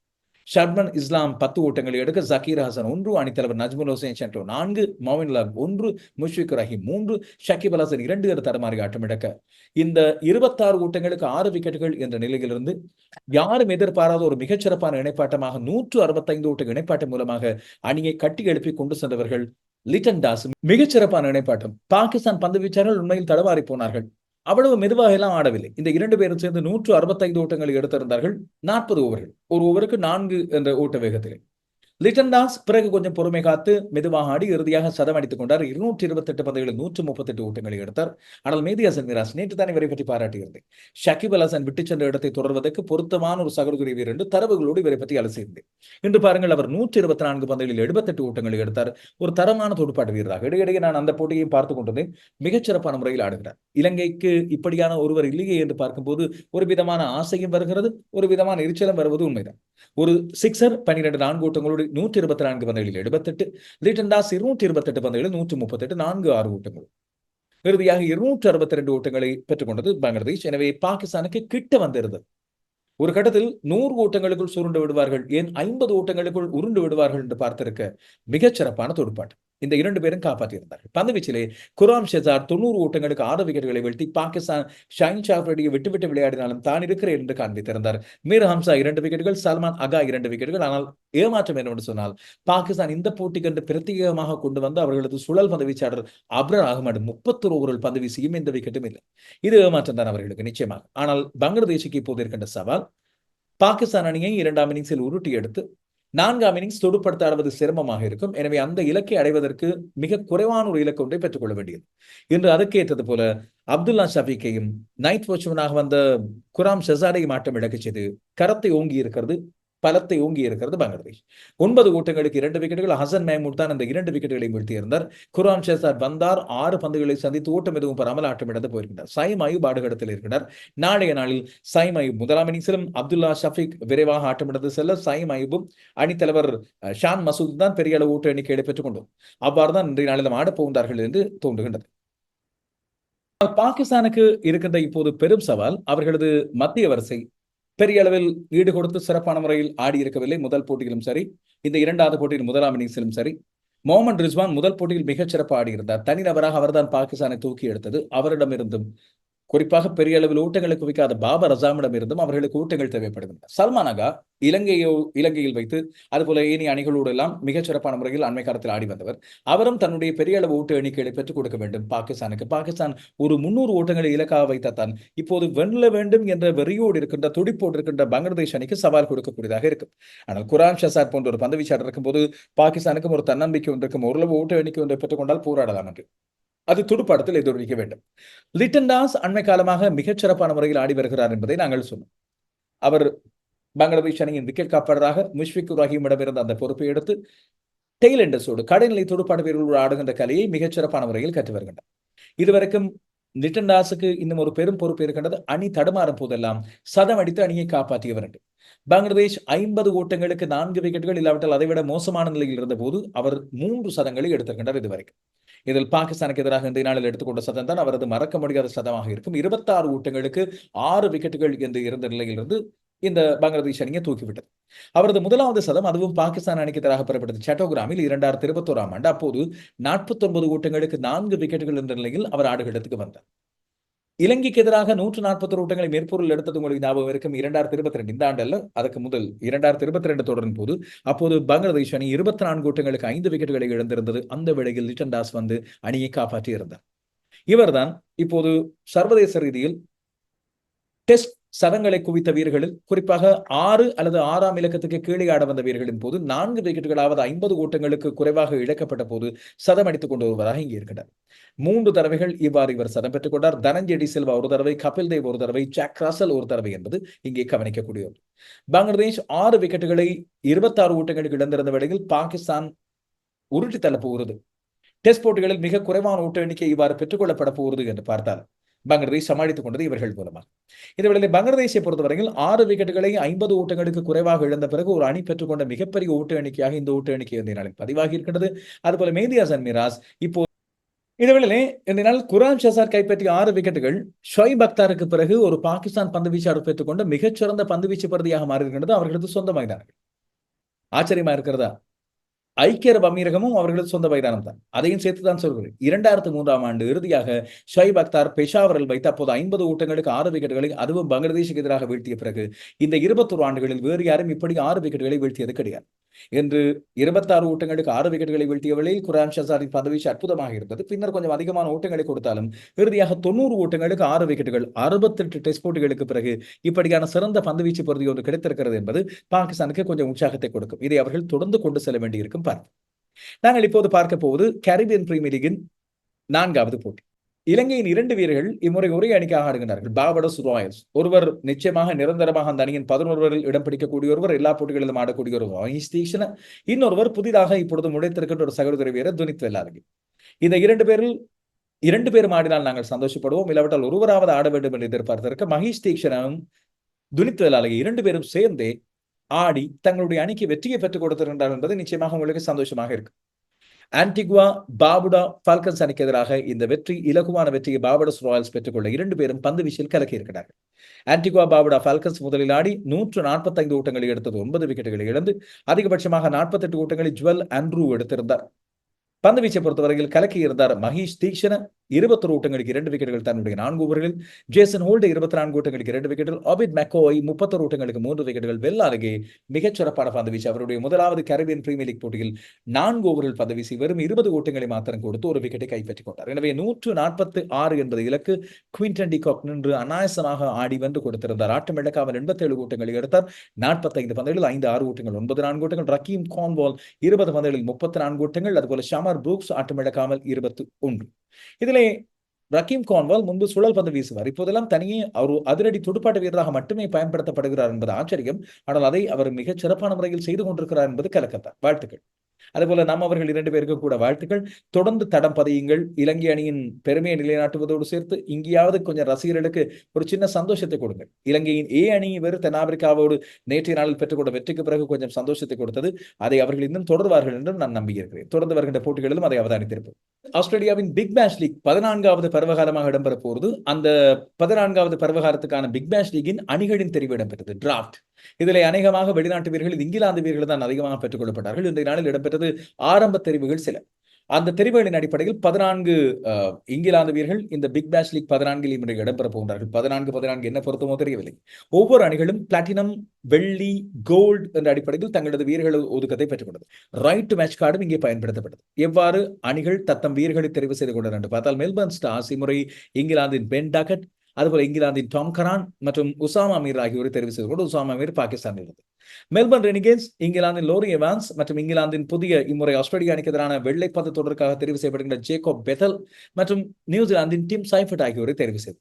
Speaker 1: ஷர்மன் இஸ்லாம் பத்து ஓட்டங்களை எடுக்க ஜக்கீர் ஹசன் ஒன்று அணித்தலைவர் நஜ்முல் ஹுசேன் ஷென்டோ நான்கு மோவின் லாக் ஒன்று முஷ்விக் ரஹீம் மூன்று ஷக்கிப் அல் ஹசன் இரண்டு என தடமாறி ஆட்டம் எடுக்க. இந்த இருபத்தாறு ஓட்டங்களுக்கு ஆறு விக்கெட்டுகள் என்ற நிலையிலிருந்து யாரும் எதிர்பாராத ஒரு மிகச்சிறப்பான இணைப்பாட்டமாக நூற்று அறுபத்தைந்து ஓட்ட இணைப்பாட்டம் மூலமாக அணியை கட்டி எழுப்பி கொண்டு சென்றவர்கள் லிட்டன் தாஸ் மிகச்சிறப்பான இணைப்பாட்டம். பாகிஸ்தான் பந்து வீச்சார்கள் உண்மையில் தடவாறி போனார்கள். அவ்வளவு மெதுவாக எல்லாம் ஆடவில்லை. இந்த இரண்டு பேரும் சேர்ந்து நூற்று அறுபத்தைந்து ஓட்டங்களை எடுத்திருந்தார்கள். நாற்பது ஓவர்கள். ஒரு ஓவருக்கு நான்கு என்ற ஓட்ட வேகத்தில். லிட்டன் தாஸ் பிறகு கொஞ்சம் பொறுமை காத்து மெதுவாக ஆடி இறுதியாக சதம் அடித்துக் கொண்டார். இருநூற்றி இருபத்தெட்டு பந்துகளில் நூற்று முப்பத்தெட்டு ஓட்டங்களை எடுத்தார். ஆனால் மேதி ஹசன் மிராஸ் நேற்று தான் இவரை பற்றி பாராட்டியிருந்தேன். ஷகிப் அல் ஹசன் விட்டுச் சென்ற இடத்தை தொடர்வதற்கு பொருத்தமான ஒரு சகோதரி வீரர் என்று தரவுகளோடு இவரை பற்றி அலசியிருந்தேன். இன்று பாருங்கள் அவர் நூற்றி இருபத்தி நான்கு பந்துகளில் எழுபத்தெட்டு ஓட்டங்களை எடுத்தார். ஒரு தரமான துடுப்பாட்டு வீரராக இடையிடையே நான் அந்த போட்டியை பார்த்துக் கொண்டிருந்தேன். மிகச்சிறப்பான முறையில் ஆடுகிறார். இலங்கைக்கு இப்படியான ஒருவர் இல்லையே என்று பார்க்கும்போது ஒரு விதமான ஆசையும் வருகிறது ஒரு விதமான எரிச்சலும் வருவது உண்மைதான். ஒரு சிக்ஸர் பன்னிரண்டு நான்கு ஓட்டங்களோடு நூற்றி இருபத்தி நான்கு பந்துகளில் எழுபத்தெட்டு லிட்டன் தாஸ் இருநூற்றி இருபத்தெட்டு பந்துகளில் நூற்றி முப்பத்தெட்டு நான்கு ஆறு ஓட்டங்கள். இறுதியாக இருநூற்று அறுபத்தி ரெண்டு ஓட்டங்களை பெற்றுக்கொண்டது பங்களாதேஷ். எனவே பாகிஸ்தானுக்கு கிட்ட வந்திருந்தது. ஒரு கட்டத்தில் நூறு ஓட்டங்களுக்குள் சுருண்டு விடுவார்கள் ஏன் ஐம்பது ஓட்டங்களுக்குள் உருண்டு விடுவார்கள் என்று பார்த்திருக்க மிகச்சிறப்பான சிறப்பான இந்த இரண்டு பேரும் காப்பாற்றியிருந்தார்கள். பந்துவீச்சிலே குராம் ஷெசார் தொண்ணூறு ஓட்டங்களுக்கு ஆறு விக்கெட்டுகளை வீழ்த்தி பாகிஸ்தான் ஷைன் ஷாஃப்ரடியை விட்டுவிட்டு விளையாடினாலும் தான் இருக்கிறேன் என்று காண்பித்திருந்தார். மீர் ஹம்சா இரண்டு விக்கெட்டுகள் சல்மான் அகா இரண்டு விக்கெட்டுகள். ஆனால் ஏமாற்றம் என்னவென்று சொன்னால் பாகிஸ்தான் இந்த போட்டிக்கு என்று பிரத்யேகமாக கொண்டு வந்து அவர்களது சுழல் பந்து வீச்சாளர் அப்ரர் அகமது முப்பத்தொரு ஓவரில் பந்து வீசியும் எந்த விக்கெட்டும் இல்லை. இது ஏமாற்றம் தான் அவர்களுக்கு நிச்சயமாக. ஆனால் பங்களாதேஷுக்கு இப்போது இருக்கின்ற சவால் பாகிஸ்தான் அணியை இரண்டாம் இன்னிங்ஸில் உருட்டி எடுத்து நான்காம் இன்னிங்ஸ் தொடுப்படுத்த ஆடுவது சிரமமாக இருக்கும். எனவே அந்த இலக்கை அடைவதற்கு மிக குறைவான ஒரு இலக்கு ஒன்றை பெற்றுக்கொள்ள வேண்டியது. இன்று அதற்கேற்றது போல அப்துல்லா ஷபீக்கையும் நைட் வாட்ச்மேனாக வந்த குராம் ஷெசாடையும் ஆட்டம் இழக்கச் செய்து கரத்தை ஓங்கி இருக்கிறது. பலத்தை ஓங்கி இருக்கிறது பங்களாதேஷ். ஒன்பது ஓட்டங்களுக்கு இரண்டு விக்கெட்டுகள் ஹசன் மேமூட் தான் அந்த இரண்டு விக்கெட்டுகளை வீழ்த்தியிருந்தார். குரான் ஷேசார் வந்தார் ஆறு பந்துகளை சந்தித்து ஓட்டம் எதுவும் பெறாமல் ஆட்டம் இழந்து போயிருக்கிறார். சைம் அயூப் ஆடுகளத்தில் இருக்கிறார். நாளைய நாளில் சைம் அயூப் முதலாம் இன்னிங்ஸிலும் அப்துல்லா ஷஃபிக் விரைவாக ஆட்டமிழந்து செல்ல சைம் அயூபும் அணித்தலைவர் ஷான் மசூத் தான் பெரிய அளவு ஓட்ட எண்ணிக்கையை பெற்றுக் கொண்டோம். அவ்வாறு தான் இன்றைய நாளிலும் ஆடப் போகின்றார்கள் என்று தோன்றுகின்றது. பாகிஸ்தானுக்கு இருக்கின்ற இப்போது பெரும் சவால் அவர்களது மத்திய வரிசை பெரிய அளவில் ஈடு கொடுத்து சிறப்பான முறையில் ஆடி இருக்கவில்லை. முதல் போட்டியிலும் சரி இந்த இரண்டாவது போட்டியில் முதலாம் இன்னிங்ஸிலும் சரி மொஹமட் ரிஸ்வான் முதல் போட்டியில் மிகச் சிறப்பாக ஆடியிருந்தார் தனிநபராக அவர்தான் பாகிஸ்தானை தூக்கி எடுத்தது. அவரிடமிருந்தும் குறிப்பாக பெரிய அளவில் ஊட்டங்களை குவிக்காத பாபர் அசாமிடம் இருந்தும் அவர்களுக்கு ஊட்டங்கள் தேவைப்படுகின்றன. சல்மானகா இலங்கையோ இலங்கையில் வைத்து அதுபோல ஏனைய அணிகளோடு எல்லாம் மிகச் சிறப்பான முறையில் அண்மை காலத்தில் ஆடி வந்தவர். அவரும் தன்னுடைய பெரிய அளவு ஊட்ட எண்ணிக்கைகளை பெற்றுக் கொடுக்க வேண்டும். பாகிஸ்தானுக்கு பாகிஸ்தான் ஒரு முன்னூறு ஓட்டங்களை இலக்காக வைத்தால் இப்போது வெல்ல வேண்டும் என்ற வெறியோடு இருக்கின்ற துடிப்போடு இருக்கின்ற பங்களாதேஷ் அணிக்கு சவால் கொடுக்கக்கூடியதாக இருக்கும். ஆனால் குரான் ஷசாத் போன்ற ஒரு பந்து வீச்சாளர் இருக்கும்போது பாகிஸ்தானுக்கும் ஒரு தன்னம்பிக்கை ஒன்று இருக்கும் ஓரளவு ஓட்ட எண்ணிக்கை ஒன்றை பெற்றுக்கொண்டால் போராடலாம் என்று. அது துடுப்பாட்டத்தில் எதிரொலிக்க வேண்டும். லிட்டன் தாஸ் அண்மை காலமாக மிகச் சிறப்பான முறையில் ஆடி வருகிறார் என்பதை நாங்கள் சொன்னோம். அவர் பங்களாதேஷ் அணியின் விக்கெட் காப்பாளராக முஷ்பிக் ரஹீமிடமிருந்து அந்த பொறுப்பை எடுத்து டெய்ல் எண்டர்ஸோடு கடைநிலை துடுப்பாட்ட வீரர்களோடு ஆடுகின்ற கலையை மிகச் சிறப்பான முறையில் கற்று வருகின்றார். இதுவரைக்கும் லிட்டன் தாஸுக்கு இன்னும் ஒரு பெரும் பொறுப்பு இருக்கின்றது. அணி தடுமாறும் போதெல்லாம் சதம் அடித்து அணியை காப்பாற்றியவர் என்று. பங்களாதேஷ் ஐம்பது ஓட்டங்களுக்கு நான்கு விக்கெட்டுகள் இல்லாவிட்டால் அதைவிட மோசமான நிலையில் இருந்த போது அவர் மூன்று சதங்களை எடுத்திருக்கின்றார் இதுவரைக்கும். இதில் பாகிஸ்தானுக்கு எதிராக இந்த நாளில் எடுத்துக்கொண்ட சதம் தான் அவரது மறக்க முடியாத சதமாக இருக்கும். இருபத்தாறு ஓட்டங்களுக்கு ஆறு விக்கெட்டுகள் என்று இருந்த நிலையிலிருந்து இந்த பங்களாதேஷ் அணியை தூக்கிவிட்டது. அவரது முதலாவது சதம் அதுவும் பாகிஸ்தான் அணிக்கு எதிராக பெறப்பட்டது. சட்டோகிராமில் இரண்டாயிரத்தி இருபத்தோராம் ஆண்டு அப்போது நாற்பத்தி ஒன்பது ஓட்டங்களுக்கு நான்கு விக்கெட்டுகள் என்ற நிலையில் அவர் ஆடுகளத்துக்கு வந்தார். இலங்கைக்கு எதிராக நூற்று நாற்பத்தி ஓட்டங்களை மேற்பொருள் எடுத்தது உங்களுக்கு ஞாபகம் இருக்கும். இரண்டாயிரத்தி இருபத்தி ரெண்டு இந்த அல்ல அதுக்கு முதல் இரண்டாயிரத்தி இருபத்தி ரெண்டு தொடரின் போது அப்போது பங்களாதேஷ் அணி இருபத்தி நான்கு ஓட்டங்களுக்கு ஐந்து விக்கெட்டுகளை இழந்திருந்தது. அந்த வேளையில் லிட்டன் தாஸ் வந்து அணியை காப்பாற்றி இருந்தார் இவர்தான் இப்போது சர்வதேச ரீதியில் டெஸ்ட் சதங்களை குவித்த வீரர்களில் குறிப்பாக ஆறு அல்லது ஆறாம் இலக்கத்துக்கு கீழே ஆட வந்த வீரர்களின் போது நான்கு விக்கெட்டுகளாவது ஐம்பது ஓட்டங்களுக்கு குறைவாக இழக்கப்பட்ட போது சதம் அடித்துக் கொண்டு வருவதாக இங்கே இருக்கிறார் மூன்று தடவைகள் இவ்வாறு இவர் சதம் பெற்றுக் கொண்டார். தனஞ்செடி செல்வா ஒரு தடவை கபில் தேவ் ஒரு தடவை ஜாக் ராசல் ஒரு தடவை என்பது இங்கே கவனிக்கக்கூடிய பங்களாதேஷ் ஆறு விக்கெட்டுகளை இருபத்தாறு ஓட்டங்களுக்கு இழந்திருந்த வேளையில் பாகிஸ்தான் உருட்டி தள்ளப்போகிறது டெஸ்ட் போட்டிகளில் மிக குறைவான ஓட்ட எண்ணிக்கை இவ்வாறு பெற்றுக்கொள்ளப்பட போகிறது என்று பார்த்தார் பங்களாதேஷ் சமாளித்துக் கொண்டது இவர்கள் மூலமாக இந்த வேளையில் பங்களாதேஷை பொறுத்தவரையில் ஆறு விக்கெட்டுகளை ஐம்பது ஓட்டங்களுக்கு குறைவாக இழந்த பிறகு ஒரு அணி பெற்றுக்கொண்ட மிகப்பெரிய ஓட்டு எண்ணிக்கையாக இந்த ஓட்டு எண்ணிக்கை இந்த நாளில் பதிவாகி இருக்கின்றது. அதுபோல மேதி ஹசன் மிராஸ் இப்போ இந்த இந்த நாள் குரான் ஷசார் கைப்பற்றிய ஆறு விக்கெட்டுகள் ஷொய்ப் அக்தாருக்கு பிறகு ஒரு பாகிஸ்தான் பந்து வீச்சாளர் பெற்றுக்கொண்ட மிகச்சிறந்த பந்து வீச்சு பிரதியாக மாறியிருக்கின்றது. அவர்களது சொந்த மைதானங்கள். ஆச்சரியமா இருக்கிறதா? ஐக்கிய அரபு அமீரகமும் அவர்களது சொந்த மைதானம் தான். அதையும் சேர்த்து தான் சொல்கிறேன் இரண்டாயிரத்து மூன்றாம் ஆண்டு இறுதியாக ஷொய்ப் அக்தார் பெஷாவரில் வைத்து அப்போது ஐம்பது ஓட்டங்களுக்கு ஆறு விக்கெட்டுகளை அதுவும் பங்களாதேஷுக்கு எதிராக வீழ்த்திய பிறகு இந்த இருபத்தொரு ஆண்டுகளில் வேறு யாரும் இப்படி ஆறு விக்கெட்டுகளை வீழ்த்தியது கிடையாது. என்று இருபத்தாறு ஓட்டங்களுக்கு ஆறு விக்கெட்டுகளை வீழ்த்திய வேளையில் குரான் ஷசாரின் பதவீச்சு அற்புதமாக இருந்தது. பின்னர் கொஞ்சம் அதிகமான ஓட்டங்களை கொடுத்தாலும் இறுதியாக தொண்ணூறு ஓட்டங்களுக்கு ஆறு விக்கெட்டுகள் அறுபத்தெட்டு டெஸ்ட் போட்டிகளுக்கு பிறகு இப்படியான சிறந்த பந்துவீச்சு பொருதி ஒன்று கிடைத்திருக்கிறது என்பது பாகிஸ்தானுக்கு கொஞ்சம் உற்சாகத்தை கொடுக்கும். இதை அவர்கள் தொடர்ந்து கொண்டு செல்ல வேண்டியிருக்கும். பார்ப்போம் நாங்கள் இப்போது பார்க்க போவது கரிபியன் பிரீமியர் லீகின் நான்காவது போட்டி. இலங்கையின் இரண்டு வீரர்கள் இம்முறை ஒரே அணிக்காக ஆடுகின்றார்கள். பாபடோஸ் ராயல்ஸ் ஒருவர் நிச்சயமாக நிரந்தரமாக அந்த அணியின் பதினொருவரில் இடம் பிடிக்கக்கூடிய ஒருவர் எல்லா போட்டிகளிலும் ஆடக்கூடிய ஒரு வாயிஸ் இன்னொருவர் புதிதாக இப்பொழுது முளைத்திருக்கின்ற ஒரு சகோதர வீரர் துனித் வெல்லாருங்க இந்த இரண்டு பேரில் இரண்டு பேரும் ஆடினால் நாங்கள் சந்தோஷப்படுவோம். இல்லாவிட்டால் ஒருவராவது ஆட வேண்டும் என்று எதிர்பார்த்திருக்க மகேஷ் தீக்ஷனும் துனித் வெல்லாரகி இரண்டு பேரும் சேர்ந்தே ஆடி தங்களுடைய அணிக்கு வெற்றியை பெற்றுக் கொடுத்திருந்தார் என்பது நிச்சயமாக உங்களுக்கு சந்தோஷமாக இருக்கு ஆன்டிகுவா பாபுடா ஃபால்கன்ஸ் அணிக்கு எதிராக இந்த வெற்றி இலகுவான வெற்றியை பாபடஸ் ராயல்ஸ் பெற்றுக்கொள்ள இரண்டு பேரும் பந்து வீச்சில் கலக்கி இருக்கிறார்கள். ஆன்டிகுவா பாபுடா ஃபால்கன்ஸ் முதலில் ஆடி நூற்று நாற்பத்தைந்து ஓட்டங்களை எடுத்தது ஒன்பது விக்கெட்டுகளை இழந்து அதிகபட்சமாக நாற்பத்தெட்டு ஓட்டங்களை ஜுவல் ஆண்ட்ரூ எடுத்திருந்தார். பந்து வீச்சை பொறுத்தவரையில் கலக்கி இருந்தார் மகேஷ் தீக்ஷண இருபத்தொரு ஓட்டங்களுக்கு இரண்டு விக்கெட்டுகள் தன்னுடைய நான்கு ஓவர்களில். ஜேசன் ஹோல்டு இருபத்தி நான்கு ஓட்டங்களுக்கு இரண்டு விக்கெட்டுகள். அபித் மெக்கோய் முப்பத்தொரு ஓட்டங்களுக்கு மூன்று விக்கெட்டுகள். வெள்ளாருகே அருகே மிகச் பந்து வீச்சு அவருடைய முதலாவது கரீபியன் பிரீமியர் லீக் போட்டியில் நான்கு ஓவர்கள் பந்து வீசி வெறும் இருபது ஓட்டங்களை மாத்திரம் கொடுத்து ஒரு விக்கெட்டை கைப்பற்றிக் கொண்டார். எனவே நூற்று நாற்பத்து ஆறு என்பது இலக்கு. குவிண்டன் டிகாக் நின்று அனாயசமாக ஆடி வென்று கொடுத்திருந்தார். ஆட்டம் இழக்க அவர் எண்பத்தேழு ஓட்டங்களை எடுத்தார். நாற்பத்தைந்து பந்துகளில் ஐந்து ஆறு ஓட்டங்கள் ஒன்பது நான்கு ஓட்டங்கள் ரக்கீம் கான்வால் இருபது பந்துகளில் முப்பத்தி நான்கு ஓட்டங்கள் அதுபோல ஆர் புரூக்ஸ் ஆட்டம் இழக்காமல் இருபத்தி ஒன்று. இதிலே ரக்கீம் கான்வால் முன்பு சுழல் பந்து வீசுவார். இப்போதெல்லாம் தனியே அவர் அதிரடி துடுப்பாட்ட வீரராக மட்டுமே பயன்படுத்தப்படுகிறார் என்பது ஆச்சரியம். ஆனால் அதை அவர் மிகச் சிறப்பான முறையில் செய்து கொண்டிருக்கிறார் என்பது கலக்கத்தான் வாழ்த்துக்கள். அதுபோல நாம் அவர்கள் இரண்டு பேருக்கு கூட வாழ்த்துக்கள். தொடர்ந்து தடம் பதியுங்கள். இலங்கை அணியின் பெருமையை நிலைநாட்டுவதோடு சேர்த்து இங்கேயாவது கொஞ்சம் ரசிகர்களுக்கு ஒரு சின்ன சந்தோஷத்தை கொடுங்கள். இலங்கையின் ஏ அணி வெறு தென்னாப்பிரிக்காவோடு நேற்றைய நாளில் பெற்றுக்கொண்ட வெற்றிக்கு பிறகு கொஞ்சம் சந்தோஷத்தை கொடுத்தது. அதை அவர்கள் இன்னும் தொடர்வார்கள் என்றும் நான் நம்பியிருக்கிறேன். தொடர்ந்து வருகின்ற போட்டிகளிலும் அதை அவதானித்திருப்போம். ஆஸ்திரேலியாவின் பிக் பேஷ் லீக் பதினான்காவது பருவகாலமாக இடம்பெற போகிறது. அந்த பதினான்காவது பருவகாலத்துக்கான பிக் பேஷ் லீகின் அணிகளின் தெரிவு இடம்பெற்றது. டிராஃப்ட் இதில் அநேகமாக வெளிநாட்டு வீரர்கள் இங்கிலாந்து வீரர்கள் தான் அதிகமாக பெற்றுக் கொள்ளப்பட்டார்கள். இன்றைய நாளில் இடம்பெற்றது ஆரம்ப தெரிவுகள் சில. அந்த தெரிவுகளின் அடிப்படையில் பதினான்கு இங்கிலாந்து வீரர்கள் இந்த பிக் பேஷ் லீக் பதினான்கில் இன்றைக்கு இடம்பெற போகின்றார்கள். பதினான்கு பதினான்கு என்ன பொருத்தமோ தெரியவில்லை. ஒவ்வொரு அணிகளும் பிளாட்டினம் வெள்ளி கோல்டு என்ற அடிப்படையில் தங்களது வீரர்கள் ஒதுக்கத்தை பெற்றுக்கொண்டது ரைட் டு மேட்ச் கார்டும் இங்கே பயன்படுத்தப்பட்டது. எவ்வாறு அணிகள் தத்தம் வீரர்களை தெரிவு செய்து கொண்டனர் என்று பார்த்தால் மெல்பர்ன் ஸ்டார்ஸ் இம்முறை இங்கிலாந்தின் பென் டாக்கட் அதுபோல இங்கிலாந்தின் டாம் கரான் மற்றும் உசாமா மீர் ஆகியோரை தெரிவு செய்து கொண்டு உசாமா மீர் பாகிஸ்தானில் இருந்தது. மெல்பர்ன் ரெனிகேன்ஸ் இங்கிலாந்தின் லோரி எவான்ஸ் மற்றும் இங்கிலாந்தின் புதிய இம்முறை ஆஸ்திரேலியா அணிக்கு எதிரான வெள்ளைப்பந்து தொடருக்காக தெரிவு செய்யப்படுகின்ற ஜேக்கோப் பெதல் மற்றும் நியூசிலாந்தின் டிம் சைஃபட் ஆகியோரை தெரிவு செய்தது.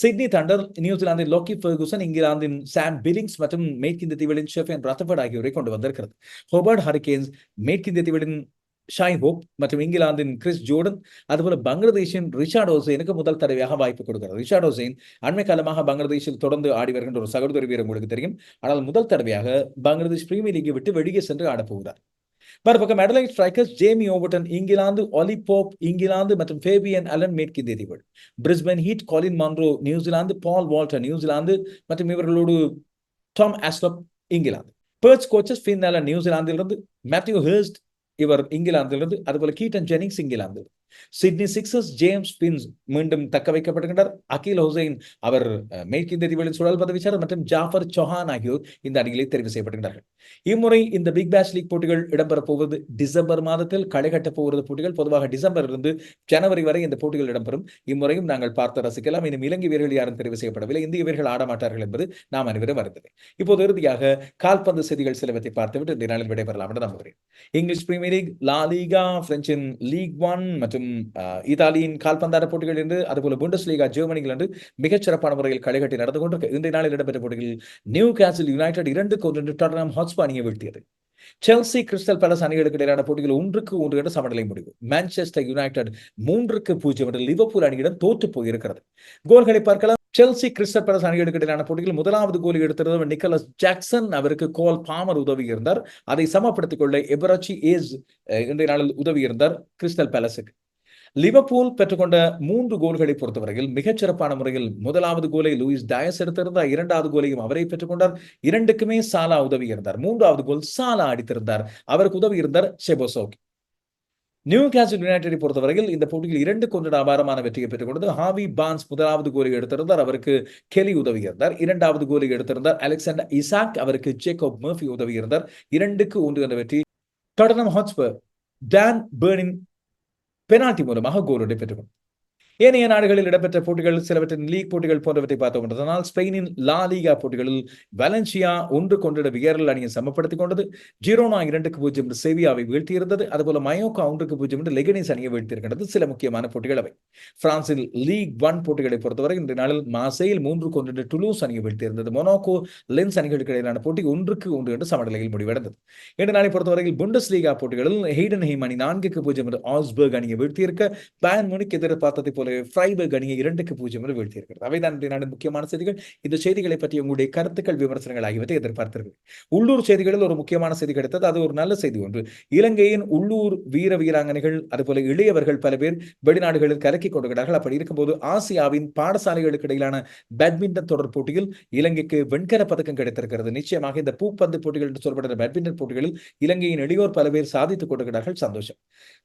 Speaker 1: சிட்னி தண்டர் நியூசிலாந்தின் லோக்கி ஃபெர்குசன் இங்கிலாந்தின் சாம் பில்லிங்ஸ் மற்றும் மேற்கிந்திய தீவுகளின் ஷெஃபன் ரத்தபர்ட் ஆகியோரை கொண்டு வந்திருக்கிறது. ஹோபர்ட் ஹரிகேன்ஸ் மேற்கிந்திய தீவுகளின் ஷாய் ஹோப் மற்றும் இங்கிலாந்தின் கிறிஸ் ஜோர்டன் அதுபோல பங்களாதேஷின் ரிஷாட் ஹோசைனுக்கு முதல் தடவையாக வாய்ப்பு கொடுக்கிறார் ரிஷாட் ஹோசைன் அண்மை காலமாக பங்களாதேஷில் தொடர்ந்து ஆடி வருகின்ற ஒரு சகோதரி வீரர் உங்களுக்கு தெரியும். ஆனால் முதல் தடவையாக பங்களாதேஷ் பிரீமியர் லீக்கை விட்டு வெளியே சென்று ஆடப்போகிறார். மறுபக்கம் அடலைட் ஸ்ட்ரைக்கர்ஸ் ஜேமி ஓபர்டன் இங்கிலாந்து ஒலி போப் இங்கிலாந்து மற்றும் ஃபேபியன் அலன் மேற்கு தேதிகள். Brisbane Heat Colin Munro New Zealand Paul Walter New Zealand மற்றும் இவர்களோடு டாம் ஆஸ்லப் இங்கிலாந்து. பேர்ச் கோச்சஸ் ஃபின் அலன் நியூசிலாந்திலிருந்து மேத்யூ ஹேர்ஸ்ட் இவர் இங்கிலாந்திலிருந்து அதுபோல கீட்டன் ஜெனிங்ஸ் இங்கிலாந்து. சிட்னி சிக்ஸர்ஸ் ஜேம்ஸ் பின்ஸ் மீண்டும் தக்க வைக்கப்படுகின்றார் அகில் ஹுசைன் அவர் அஹ், மேற்கிந்திய தீவுகளின் சுழல் பதவிச்சார் மற்றும் ஜாஃபர் சௌஹான் ஆகியோர் இந்த அணிகளை தெரிவு செய்யப்படுகின்றார்கள் இம்முறை இந்த பிக் பேஷ் லீக் போட்டிகள் இடம்பெறப் போவது டிசம்பர் மாதத்தில் களை கட்டப் போகிறது போட்டிகள். பொதுவாக டிசம்பர் இருந்து ஜனவரி வரை இந்த போட்டிகள் இடம்பெறும். இம்முறையும் நாங்கள் பார்த்து ரசிக்கலாம். இன்னும் இலங்கை வீரர்கள் யாரும் தெரிவு செய்யப்படவில்லை. இந்திய வீரர்கள் ஆடமாட்டார்கள் என்பது நாம் அனைவரும் வருந்தது இப்போது இறுதியாக கால்பந்து செய்திகள் சிலவற்றை பார்த்துவிட்டு இந்த நாளில் விடைபெறலாம் என்று நம்புகிறேன். English Premier League La Liga பிரெஞ்சின் League One மற்றும் மற்றும் இத்தாலியின் கால்பந்தாட்ட போட்டிகள் என்று அதுபோல புண்டஸ் லீகா ஜெர்மனிகள் என்று மிகச் சிறப்பான முறையில் களைகட்டி நடந்து கொண்டிருக்க. இன்றைய நாளில் இடம்பெற்ற போட்டிகளில் நியூ கேசில் யுனைடெட் இரண்டுக்கு ஒன்று டாட்டனம் ஹாட்ஸ்பா அணியை வீழ்த்தியது. செல்சி கிறிஸ்டல் பேலஸ் அணிகளுக்கு இடையிலான போட்டிகள் ஒன்றுக்கு ஒன்று என்ற சமநிலை முடிவு. மான்செஸ்டர் யுனைடெட் மூன்றுக்கு பூஜ்ஜியம் என்று லிவர்பூல் அணியிடம் தோற்று போயிருக்கிறது. கோல்களை பார்க்கலாம். செல்சி கிறிஸ்டல் பேலஸ் அணிகளுக்கு இடையிலான போட்டியில் முதலாவது கோலை எடுத்திருந்தவர் நிக்கலஸ் ஜாக்சன். அவருக்கு கோல் பாமர் உதவி இருந்தார் அதை சமப்படுத்திக் கொள்ள எபராச்சி ஏஸ் இன்றைய நாளில் உதவி இருந்தார் கிறிஸ்டல் பேலஸுக்கு. லிவர்பூல் பெற்றுக்கொண்ட மூன்று கோல்களை பொறுத்தவரையில் மிகச் சிறப்பான முறையில் முதலாவது கோலை லூயிஸ் டயஸ் எடுத்திருந்தார். இரண்டாவது கோலையும் அவரை பெற்றுக்கொண்டார். இரண்டுக்குமே சாலா உதவி இருந்தார். மூன்றாவது கோல் சாலா அடித்திருந்தார். அவருக்கு உதவி இருந்தார் செபோசோக் நியூ கேசல் யுனைடெடை பொறுத்தவரையில் இந்த போட்டியில் இரண்டு கொஞ்சம் அபாரமான வெற்றியை பெற்றுக் கொண்டது ஹாவி பான்ஸ் முதலாவது கோலை எடுத்திருந்தார். அவருக்கு கெலி உதவி இருந்தார். இரண்டாவது கோலை எடுத்திருந்தார் அலெக்சாண்டர் இசாக். அவருக்கு ஜேக்கோப் மர்ஃபி உதவி இருந்தார். இரண்டுக்கு ஒன்று என்ற வெற்றி. டாட்டனம் ஹாட்ஸ்பர் டான் பேர்னின் பெனால்டி மூலமாக கோலுடை பெற்றுக்கொண்டார் ஏனைய நாடுகளில் இடம்பெற்ற போட்டிகள் சிலவற்றின் லீக் போட்டிகள் போன்றவற்றை பார்த்தோம் என்றதனால் ஸ்பெயினின் லா லீகா போட்டிகளில் வலன்சியா ஒன்று கொண்டிட வியரல் அணியை சமப்படுத்திக் கொண்டது. ஜீரோனா இரண்டுக்கு பூஜ்ஜியம் என்று செவியாவை வீழ்த்தியிருந்தது. அதுபோல மயோக்கா ஒன்றுக்கு பூஜ்ஜியம் என்று லெகனிஸ் அணியை வீழ்த்தியிருக்கிறது சில முக்கியமான போட்டிகள் அவை. பிரான்சில் லீக் ஒன் போட்டிகளை பொறுத்தவரை இன்றைய நாளில் மாசையில் மூன்று கொண்டு டுலூஸ் அணியை வீழ்த்தியிருந்தது. மொனாக்கோ லென்ஸ் அணிகளுக்கு இடையிலான போட்டி ஒன்றுக்கு ஒன்று என்று சமநிலையில் முடிவடைந்தது. இன்று நாளை பொறுத்தவரையில் புண்டஸ் லீகா போட்டிகளில் ஹெய்டன் ஹெய்ம் அணி நான்குக்கு பூஜ்ஜியம் என்று ஆஸ்பர்க் அணியை வீழ்த்தியிருக்க பயன் மணிக்கு எதிர்பார்த்ததை போல ஃப்ரைபர்க் அணியை இரண்டுக்கு பூஜ்ஜியம் என்று வீழ்த்தியிருக்கிறது. அவைதான் இன்றைய முக்கியமான செய்திகள். இந்த செய்திகளை பற்றி உங்களுடைய கருத்துக்கள் விமர்சனங்கள் ஆகியவற்றை எதிர்பார்த்திருக்கு உள்ளூர் செய்திகளில் ஒரு முக்கியமான செய்தி கிடைத்தது. அது ஒரு நல்ல செய்தி ஒன்று. இலங்கையின் உள்ளூர் வீர வீராங்கனைகள் அதுபோல இளையவர்கள் பல பேர் வெளிநாடுகளில் கலக்கிக் கொடுக்கிறார்கள் அப்படி இருக்கும்போது ஆசியாவின் பாடசாலைகளுக்கு இடையிலான பேட்மிண்டன் தொடர் போட்டியில் இலங்கைக்கு வெண்கல பதக்கம் கிடைத்திருக்கிறது. நிச்சயமாக இந்த பூப்பந்து போட்டிகள் என்று சொல்லப்படுகிற பேட்மிண்டன் போட்டிகளில் இலங்கையின் இளையோர் பல பேர் சாதித்துக் கொடுக்கிறார்கள் சந்தோஷம்.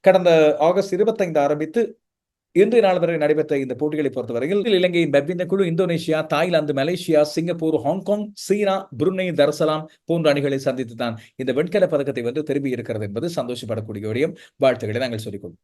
Speaker 1: கடந்த ஆகஸ்ட் இருபத்தைந்து ஆரம்பித்து இன்றைய நாள் வரை நடைபெற்ற இந்த போட்டிகளை பொறுத்தவரையில் இலங்கையின் பேட்மிண்டன் குழு Indonesia Thailand Malaysia Singapore Hong Kong China Brunei Darussalam போன்ற அணிகளை சந்தித்து தான் இந்த வெண்கல பதக்கத்தை வந்து திரும்பி இருக்கிறது என்பது சந்தோஷப்படக்கூடிய விடயம் வாழ்த்துக்களை நாங்கள் சொல்லிக்கொள்வோம்.